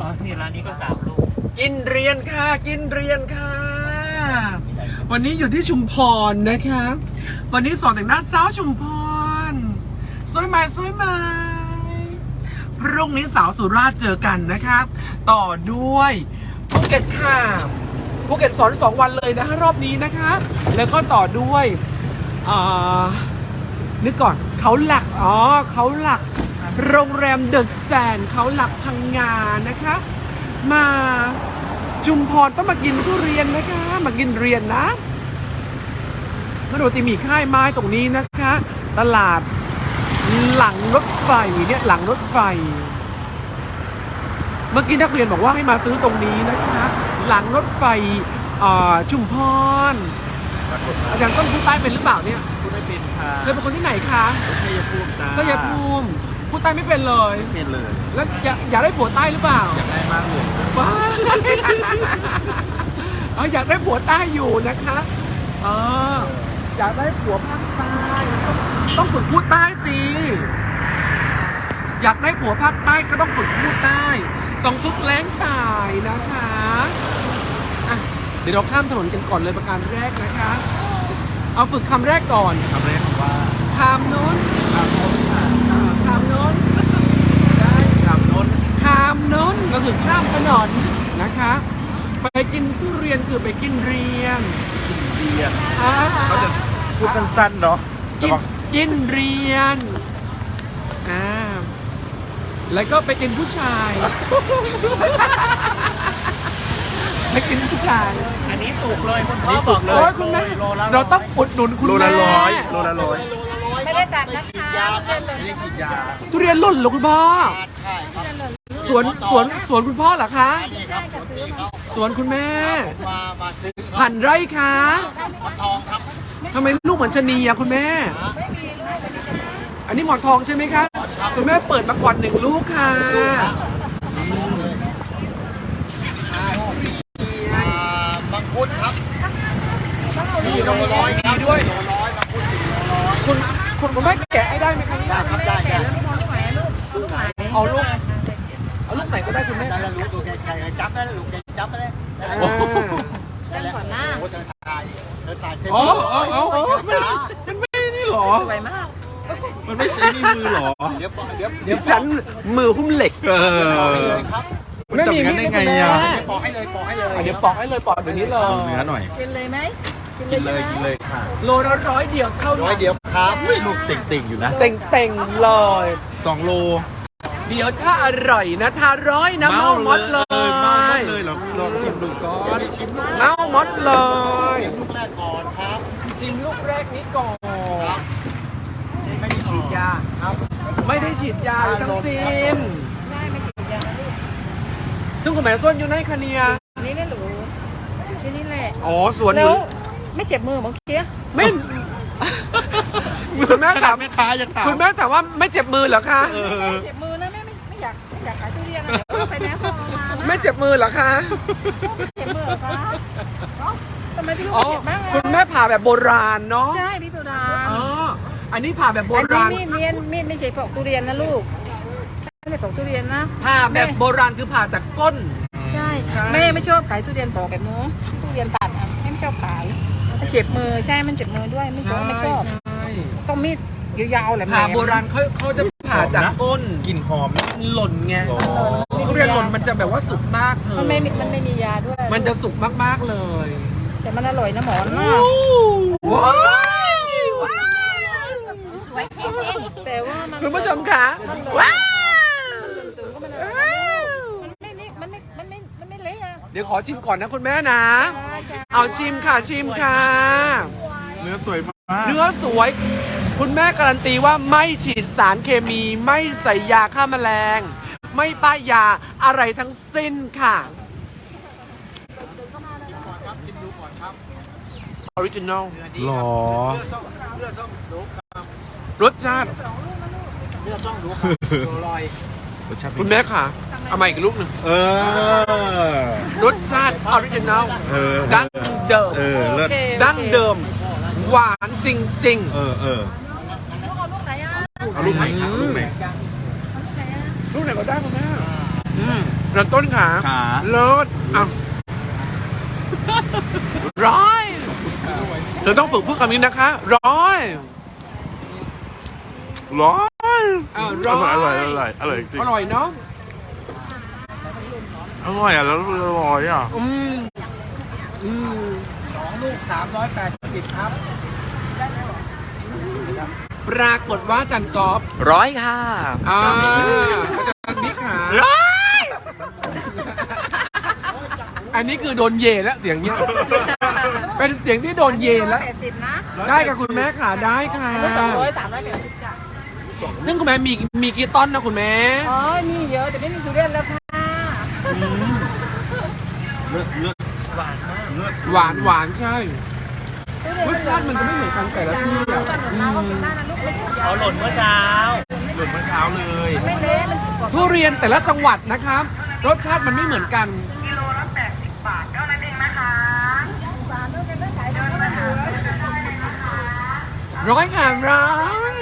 อ๋อนี่ร้านนี้ก็สามลูกกินเรียนค่ะ กินเรียนค่ะ วันนี้อยู่ที่ชุมพรนะคะวันนี้สอนแต่งหน้าสาวชุมพร สวยไหมสวยไหมพรุ่งนี้สาวสุราษฎร์เจอกันนะครับ ต่อด้วยภูเก็ตค่ะภูเก็ตสอนสองวันเลยนะฮะรอบนี้นะคะ แล้วก็ต่อด้วยนึกก่อนเขาหลักอ๋อเขาหลัก โรงแรมเดอะแซนเขาหลักพังงานะคะ มาจุมพรต้องมากินทุเรียนนะคะ มากินเรียนนะมาดูติมีค่ายไม้ตรงนี้นะคะ ตลาดหลังรถไฟเนี่ยหลังรถไฟ เมื่อกี้นักเรียนบอกว่าให้มาซื้อตรงนี้นะคะ หลังรถไฟอ่าชุมพรอาจารย์ต้นผู้ใต้เป็นหรือเปล่าเนี่ยคุณไม่เป็นค่ะเลยเป็นคนที่ไหนคะชัยภูมิจ้าก็ยาภูมิ ผู้ใต้ไม่เป็นเลย ไม่เป็นเลยแล้วอยากอยากได้ผัวใต้หรือเปล่าอยากได้มากเลยว้ายเอออยากได้ผัวใต้อยู่นะคะเอออยากได้ผัวภาคใต้ต้องต้องฝึกพูดใต้สิอยากได้ผัวภาคใต้ก็ต้องฝึกพูดใต้ต้องฝึกแรงตายนะคะอะเดี๋ยวเราข้ามถนนกันก่อนเลยประการแรกนะคะ เอาฝึกคำแรกก่อนคำแรกว่าคำโน้นคำโน้นค่ะ อ่าคำโน้นได้ คำโน้น ข้ามโน้นก็คือข้ามถนนนะคะ ไปกินทุเรียนคือไปกินเรียนเรียนอ่าเขาจะพูดสั้นๆเนาะแต่กินว่ากินเรียนอ่าแล้วก็ไปกินผู้ชาย ไปกินผู้ชายอันนี้สุกเลยคุณพ่อบอกเลโอ้ยยคุณแม่โลละเราต้องอุดหนุนคุณโลแม่ละร้อยโลละร้อยไม่ได้ตัดนะคะเป็นเลยไม่ได้ฉีดยาทุเรียนหล่นเหรอคุณพ่อใช่ครับ สวนสวนสวนคุณพ่อเหรอคะ นี่ครับคนนี้เขาสวนคุณแม่ มามาซื้อครับพันไร่คะมาทองครับทำไมลูกเหมือนชะนีอะคุณแม่ อันนี้หมอนทองใช่ไหมคะ คุณแม่เปิดมาก่อนหนึ่งลูกค่ะอ่ามังคุดครับสี่โลร้อยครับด้วยสี่โลร้อยมังคุดสี่โลร้อยคุณคุณคุณแม่แกะให้ได้ไหมคะเนี่ยได้ครับได้ได้เอาลูกเอา ลูกไหนก็ได้คุณแม่ได้แล้วรู้ตัวแกแกจับได้แล้วลูกแกจับได้แล้วได้แล้วอ่แล้วก่อนหน้าโอ้เธอถ่ายเธอถ่ายเสร็จอ๋ออ๋ออ๋อโอ้มันไม่นี่หรอสวยมากมันไม่ใช่นี่มือหรอเดี๋ยวบอกเดี๋ยวดิฉันมือหุ้มเหล็กเออกให้อเลยครับมันจับอย่างนั้นได้ไงอะเดี๋ยวบอกให้เลยบอกให้เลยเดี๋ยวปอกให้เลยปอกเดี๋ยวนี้เลยเนื้อหน่อยกินเลยไหมกินเลยกินเลยค่ะโลละร้อยเดียวเท่าร้อยเดียวครับไม่ลูกติ่งๆอยู่นะเต่งๆเลยสองโล เดี๋ยวถ้าอร่อยนะทาร้อยนะเมามดเลยเมาหมดเลยลองลองชิมดูก่อนเมามดเลย ลูกแรกก่อนครับชิมลูกแรกนี้ก่อน ไม่ได้ฉีดยาครับ ไม่ได้ฉีดยาเลยทั้งสิ้นซึ่งคุณแม่ส้นอยู่ในคเนียนี่นี่หรูที่นี่แหละอ๋อสวนอแล้วยู่ไม่เจ็บมือเมื่อกี้ไม่คุณแม่ขถานาดมแม่ค้ายังถามคุณแม่ถามว่าไม่เจ็บมือเหรอคะ เออ เจ็บ มานะไม่เจ็บมือเหรอคะเจ็บมือเหรอคะเอ้าทำไมพี่ลูกอ๋อเจ็บมากอะคุณแม่ผ่าแบบโบราณเนาะใช่พี่โบราณอ๋ออันนี้ผ่าแบบโบอันราณนี้มีดเนียนมีดไม่ใช่ปอกทุเรียนนะลูกไม่ใช่ปอกทุเรียนนะผ่าแบบโบราณคือผ่าจากก้น ใช่ใช่ แม่ไม่ชอบขายทุเรียนปอกแบบนู้นทุเรียนตัดอะแม่ไม่ชอบขายมันเจ็บมือใช่มันเจ็บมือด้วยไม่ชอบไม่ชอบใช่ต้องมีดยาวๆแหลมๆ ผ่าโบราณเขาเขาจะผ่า จากก้นกลิ่นหอมนะหล่นไงอ๋อทุเรียนหล่นมันจะแบบว่าสุกมากเธอมันไม่มีมันไม่มียาด้วย มันจะสุกมากๆเลย แต่มันอร่อยนะหมอนมากว้ายว้ายแต่ว่ามันคุณผู้ชมคะว้าวตื่นก็มันอร่อยมันไม่นี่มันไม่มันไม่มันไม่เละอะเดี๋ยวขอชิมก่อนนะคุณแม่นะจ้าเอาชิมค่ะชิมค่ะ เนื้อสวยมาก เนื้อสวย คุณแม่การันตีว่าไม่ฉีดสารเคมี ไม่ใส่ยาฆ่าแมลง ไม่ป้ายยาอะไรทั้งสิ้นค่ะออริจินอลหรอเลือดส้มเลือดส้มดูครับรสชาติเลือดส้มดูครับโลร้อยรสชาติเป็นคุณแม่ค่ะเอามาอีกลูกหนึ่งเออ รสชาติออริจินอลเออดั้งเดิมเออเลิศโอเคดั้งเดิม หวานจริงเออเออเอาลูกไหน อะเอาลูกไหนครับลูกไหนๆลูกไหนก็ได้คุณแม่อืมสเริ่มต้นขาขาเลิศอะร้อยเธอต้องฝึกพูดคำนี้นะคะ ร้อย ร้อยอะอร้อยร่อย อร่อยอร่อยอร่อยจริงอร่อยเนาะอร่อยอะแล้วอร่อยอะอืมอืมสองลูก380ครับ ปรากฏว่าจันกอบร้อยค่ะอ่าอาจารย์บิ๊กขาร้อยอันนี้คือโดนเยแล้วเสียงเนี้ยเป็นเสียงที่โดนเยแล้วแปดสิบนะได้กับคุณแม่ขาได้ค่ะสองร้อยสามร้อยแปดสิบจ้ะซึ่งคุณแม่มีมีกี่ต้นนะคุณแม่อ๋อมีเยอะแต่ไม่มีทุเรียนแล้วค่ะเลือดเลือดหวานหวานใช่ รสชาติมันจะไม่เหมือนกันแต่ละที่อะอืมเขาหล่นเมื่อเช้า หล่นเมื่อเช้าเลยไม่เละมันสุกกว่าทุเรียนแต่ละจังหวัดนะครับ รสชาติมันไม่เหมือนกันร้อยค่ะร้อย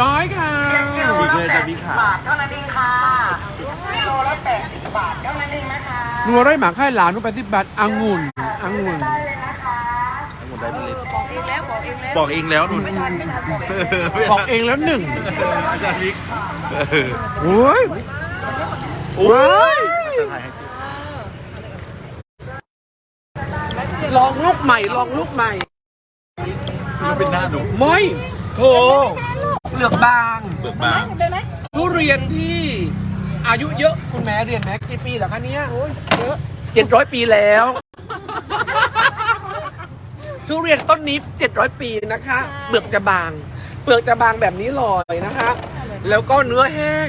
ร้อยค่ะฉีกเลยจะมีขานัวไร่หมาค่ายหลานนุปฏิบัติองุ่นองุ่นหม ดได้ไปเลยบอกเองแล้วบอกเองแล้วบอกเองแล้วนุ่นไม่ทันไม่ทันบอกเองบอกเองแล้วหนึ่งอาจารย์บิ๊กเออโอ้ยโอ้ยจะถ่ายให้จุ๊บลองลูกใหม่ลองลูกใหม่มันเป็นหน้าหนูไม่โถเปลือกบางเบิกบางเป็นไหมทุเรียนที่อายุเยอะคุณแม่เรียนแม็กกี่ปีแล้วคะเนี่ยโอ้ยเยอะเจ็ดร้อยปีแล้ว ทุเรียนต้นนี้เจ็ดร้อยปีนะคะ เปลือกจะบาง เปลือกจะบางแบบนี้ลอยนะคะ แล้วก็เนื้อแห้ง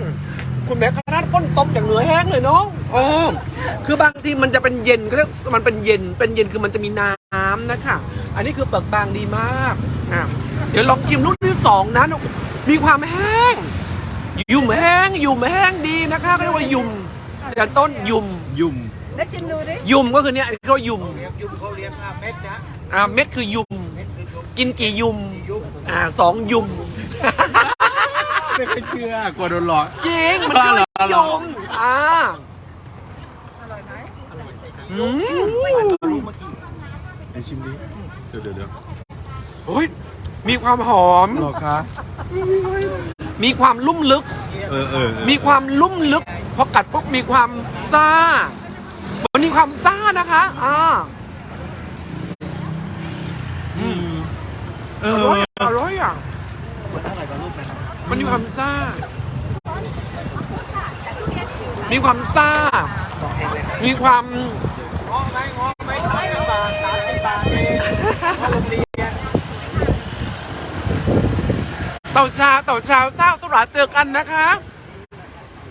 คุณแม่ขนาดก้นต้มอย่างเนื้อแห้งเลยเนาะอ๋อคือบางทีมันจะเป็นเย็นก็เรียกมันเป็นเย็น เป็นเย็นคือมันจะมีน้ำนะคะ อันนี้คือเปลือกบางดีมากอะเดี๋ยวลองชิมลูกที่สองนะมีความแห้ง ยุ่มแห้ง ยุ่มแห้งดีนะคะเขาเรียกว่ายุ่มแต่ต้นยุ่มยุ่มแล้วชิมดูดิ ยุ่มก็คือเนี่ยเขายุ่มเลี้ยงยุบเขาเลี้ยงห้าเม็ดนะ อ่าเม็ดคือยุ่มเม็ดคือยุบกินกี่ยุ่มยุบอ่าสองยุ่มไม่ค่อยเชื่อกลัวโดนหลอก จริง มันบ้าคือเหรอยุ่มอ่าอืมไอชิมดิเดี๋ยวเดี๋ยวเดี๋ยวโอ้ยมีความหอมหรอคะมีความลุ่มลึก เออเออเออมีความลุ่มลึก พอกัดปุ๊บมีความซ่ามันมีความซ่านะคะ อ่า อืม เอออ ร่อยอะอร่อยอะมันมีความซ่า มีความซ่า มีความงอไหมงอไหมสามสิบบาทสามสิบบาทเองเข้าโรงเรียนเต่าชาเต่าชาวเศร้าสุราเจอกันนะคะ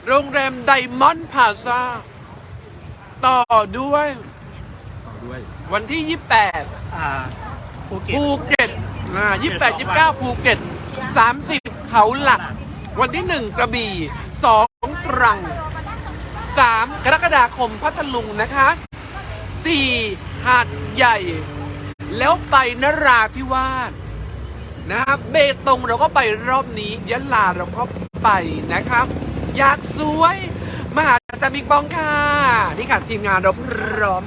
โรงแรมไดมอนด์พาซาต่อด้วยด้วย วันที่ 28อ่าภูเก็ตภูเก็ต อ่า28 29ภูเก็ต30เขาหลัก วันที่1กระบี่2ตรัง3กรกฎาคมพัทลุงนะคะ4หาดใหญ่ แล้วไปนราธิวาสนะครับเบตงเราก็ไปรอบนี้ยะลาเราก็ไปนะครับ อยากสวย มหาจาริกบองค่ะ นี่ค่ะทีมงานเราพร้อม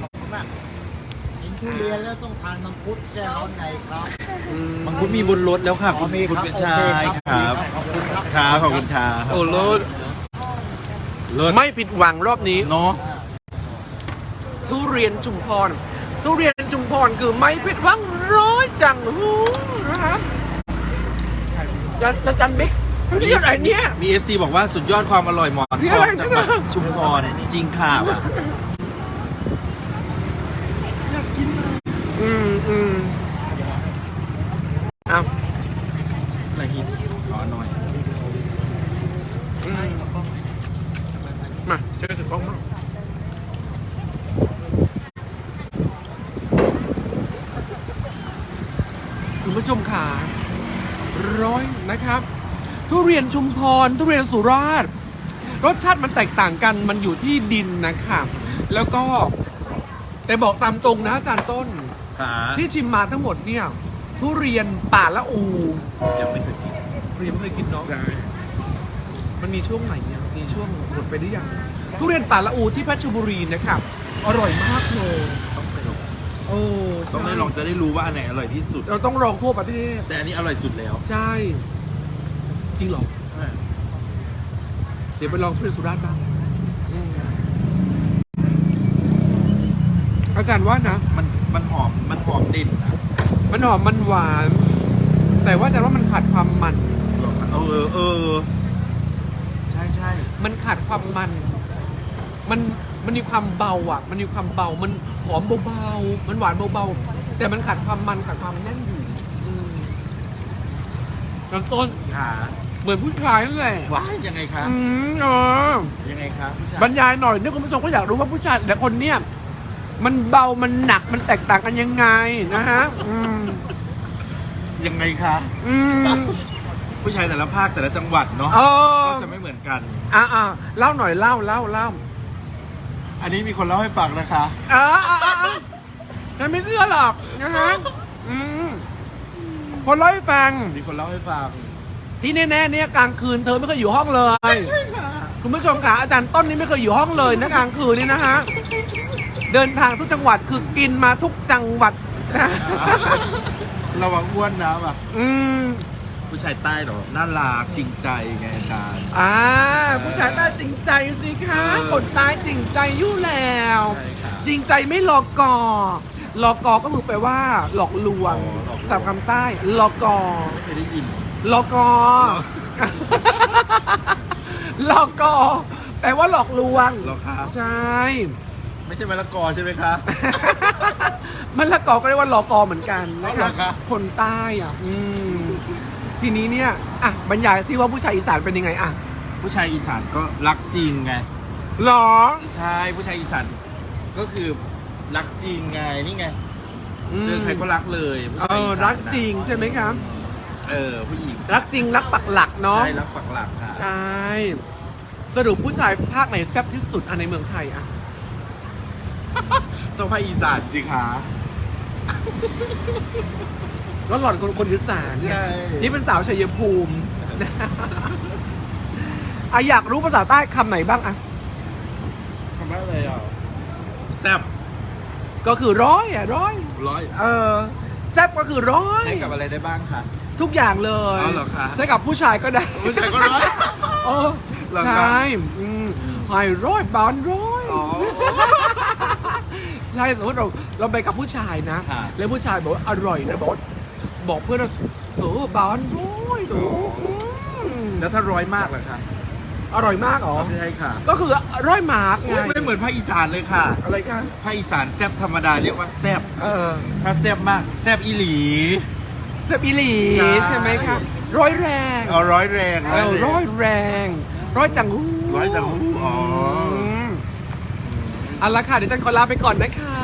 ทุเรียนแล้วต้องทานมังคุดแก้ร้อนในครับมังคุดมีบนรถแล้วค่ะอ๋อมีครับณกระชายครับขอบคุณครับครับขอบคุณครับโอ้โลดเลิศไม่ผิดหวังรอบนี้เนาะทุเรียนชุมพร ทุเรียนชุมพรคือไม่ผิดหวังร้อยจังหูนะครับจันจันจันบิ๊กนี่อะไรเนี่ยมีเอฟซีบอกว่าสุดยอดความอร่อยหมอนนี่ทอะอไรงจังหวัดชุมพรจริงค่ะว่ะ อืมอืมเอา อะไรฮิตอ๋อหน่อย อืมมาเจอถึงกล้องมาคุณผู้ชมขาร้อยนะครับ ทุเรี ยนชุมพร ทุเรียนสุราษฎร์รสชาติมันแตกต่างกันมันอยู่ที่ดินนะครับแล้วก็ แต่บอกตามตรงนะอาจารย์ต้น ขาที่ชิมมาทั้งหมดเนี่ย ทุเรียนป่าละอูยังไม่เคยกินเรียนไม่เคยกินเนาะใช่มันมีช่วงไหนเนี่ยนี้ช่วงหมดไปหรือยังทุเรียนป่าละอูที่เพชรบุรีนะครับอร่อยมากเลยต้องไปลองโอ้ต้องได้ลองจะได้รู้ว่าอันไหนอร่อยที่สุด เราต้องลองทั่วประเทศแต่อันนี้อร่อยสุดแล้ว ใช่ จริงเหรอเดี๋ยวไปลองเพื่อนสุราษฎร์บ้างอืมอาจารย์ว่านะ มันมันหอมมันหอมเด่นนะมันหอมมันหวาน แต่ว่าอาจารย์ว่ามันขาดความมันหรอคะเออเออ ใช่ใช่มันขาดความมัน มันมันมีความเบาอะ มันมีความเบา มันหอมเบาๆ มันหวานเบาๆ แต่มันขาดความมันขาดความแน่นอยู่อืมลำต้น ขา เหมือนผู้ชายนั่นแหละว้ายยังไงคะอืมเออยังไงคะผู้ชายบรรยายหน่อยเนี่ยคุณผู้ชมก็อยากรู้ว่าผู้ชายแต่คนเนี่ยมันเบามันหนักมันแตกต่างกันยังไงนะฮะอืมยังไงคะอืมผู้ชายแต่ละภาคแต่ละจังหวัดเนาะเออก็จะไม่เหมือนกัน อ่าอ่าเล่าหน่อยเล่าเล่าเล่าอันนี้มีคนเล่าให้ฟังนะคะอ่าอ่าอ่าอ่าฉันไม่เชื่อหรอกนะฮะอืมคนเล่าให้ฟังมีคนเล่าให้ฟัง ที่แน่ๆเนี่ยกลางคืนเธอไม่เคยอยู่ห้องเลย คุณผู้ชมค่ะอาจารย์ต้นนี่ไม่เคยอยู่ห้องเลยนะกลางคืนนี่นะฮะเดินทางทุกจังหวัดคือกินมาทุกจังหวัดนะระวังอ้วนนะแบบอืมผู้ชายใต้เหรอน่ารักจริงใจไงอาจารย์อ่าผู้ชายใต้จริงใจสิคะเออคนใต้จริงใจอยู่แล้ว ใช่ครับจริงใจไม่หลอกกอหลอกกอก็คือแปลว่า หลอกลวงอ๋อหลอกลวง สามคำใต้หลอกกอไม่เคยได้ยินห ลอกกอหลอกกอ แปลว่าหลอกลวงเหรอคะใช่ ไม่ใช่มะละกอใช่ไหมคะ มันละกอก็เรียกว่าหลอกกอเหมือนกันนะอ๋อเหรคะอคะ คนใต้อะ อืม ทีนี้เนี่ย อะ บรรยายซิว่าผู้ชายอีสานเป็นยังไง อะผู้ชายอีสานก็รักจริงไง หรอ ใช่ ผู้ชายอีสานก็คือรักจริงไง นี่ไงมเจอใครก็รักเลยผู้เอชายออีสานรักจริงใช่ไหมครับ เออผู้หญิงรักจริงรักปักหลักเนาะใช่รักปักหลักค่ะใช่สรุปผู้ชายภาคไหนแซ่บที่สุดอะในเมืองไทยอะต้องภาคอีสานสิคะแล้วหล่อนคนคนอีสานเนี่ย ใช่ นี่เป็นสาวชัยภูมิ อะอยากรู้ภาษาใต้คำไหนบ้างอะ คำว่าอะไรอะแซ่บก็คือร้อยอะร้อย ร้อย เออแซ่บก็คือร้อย ใช้กับอะไรได้บ้างคะ ทุกอย่างเลยอ๋อเหรอคะ ใช้กับผู้ชายก็ได้ผู้ชายก็ร้อย โอ้เหรอครับ ใช่อืมไฮร้อยบานร้อย อ๋อ ใช่สมมติเราเราไปกับผู้ชายนะค่ะแล้วผู้ชายบอกว่าอร่อยนะบอกว่าบอกเพื่อนว่าเออบานร้อยหนูอืมแล้วถ้าร้อยมากล่ะคะอร่อยมากเหรอ ไม่ใช่ค่ะก็คือร้อยมาร์กไงไม่เหมือนภาคอีสานเลยค่ะอะไรกันภาคอีสานแซ่บธรรมดาเรียกว่าแซ่บเออถ้าแซ่บมากแซ่บอีหลี เซบิลีใช่ใช่ไหมครับ ร้อยแรงเอาร้อยแรงเออร้อยแรง ร้อยจังหูร้อยจังหูอ๋อมเอาละค่ะเดี๋ยวจันขอลาไปก่อนนะคะ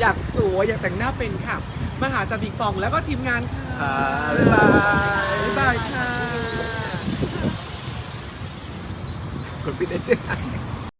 อยากสวยอยากแต่งหน้าเป็นค่ะมาหาจาบีปองแล้วก็ทีมงานค่ะ ค่ะบ๊ายบาย บ๊ายบายค่ะกดปิดไอเจ๊